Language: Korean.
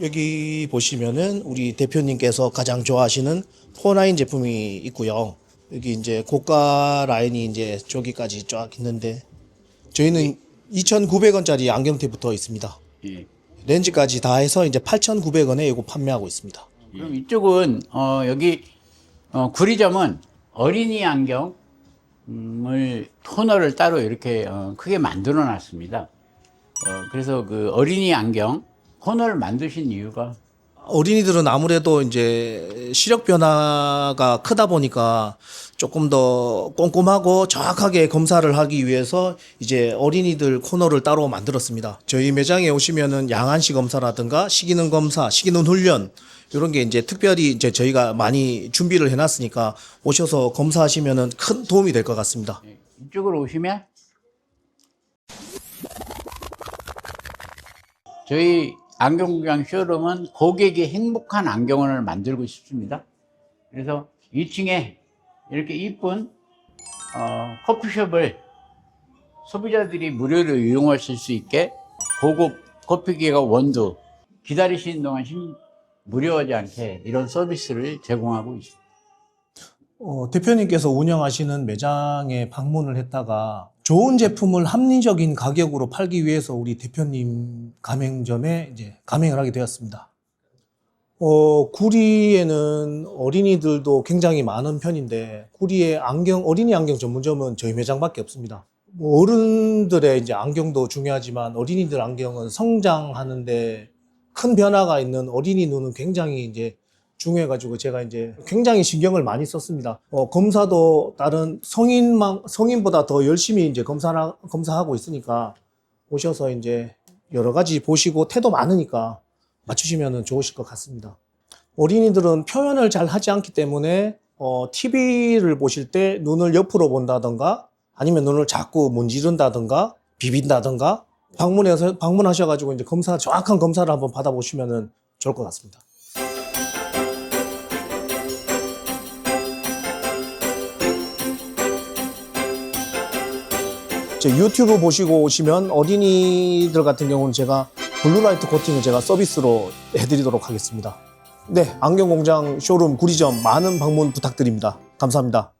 여기 보시면은 우리 대표님께서 가장 좋아하시는 포나인 제품이 있고요. 여기 이제 고가 라인이 이제 저기까지 쫙 있는데 저희는 2,900원짜리 안경테부터 있습니다. 예. 렌즈까지 다 해서 이제 8,900원에 이거 판매하고 있습니다. 그럼 이쪽은 어, 여기 어, 구리점은 어린이 안경을 토너를 따로 이렇게 어, 크게 만들어 놨습니다. 어, 그래서 그 어린이 안경 토너를 만드신 이유가 어린이들은 아무래도 이제 시력 변화가 크다 보니까 조금 더 꼼꼼하고 정확하게 검사를 하기 위해서 이제 어린이들 코너를 따로 만들었습니다. 저희 매장에 오시면은 양안시 검사라든가 식이능 검사, 식이능 훈련 이런 게 이제 특별히 이제 저희가 많이 준비를 해놨으니까 오셔서 검사하시면은 큰 도움이 될 것 같습니다. 예, 이쪽으로 오시면 저희 안경구경 쇼룸은 고객이 행복한 안경원을 만들고 싶습니다. 그래서 2층에 이렇게 이쁜 어, 커피숍을 소비자들이 무료로 이용하실 수 있게 고급 커피기가 원두 기다리시는 동안 심- 무료하지 않게 이런 서비스를 제공하고 있습니다. 어, 대표님께서 운영하시는 매장에 방문을 했다가 좋은 제품을 합리적인 가격으로 팔기 위해서 우리 대표님 가맹점에 이제 가맹을 하게 되었습니다. 어, 구리에는 어린이들도 굉장히 많은 편인데 구리의 안경 어린이 안경 전문점은 저희 매장밖에 없습니다. 뭐 어른들의 이제 안경도 중요하지만 어린이들 안경은 성장하는데 큰 변화가 있는 어린이 눈은 굉장히 이제 중요해가지고 제가 이제 굉장히 신경을 많이 썼습니다. 어, 검사도 다른 성인만 성인보다 더 열심히 이제 검사 검사하고 있으니까 오셔서 이제 여러 가지 보시고 태도 많으니까 맞추시면 좋으실 것 같습니다. 어린이들은 표현을 잘 하지 않기 때문에 어, TV를 보실 때 눈을 옆으로 본다던가 아니면 눈을 자꾸 문지른다던가 비빈다던가 방문해서 방문하셔가지고 이제 검사 정확한 검사를 한번 받아보시면 좋을 것 같습니다. 유튜브 보시고 오시면 어린이들 같은 경우는 제가 블루라이트 코팅을 제가 서비스로 해드리도록 하겠습니다. 네, 안경공장 쇼룸 구리점 많은 방문 부탁드립니다. 감사합니다.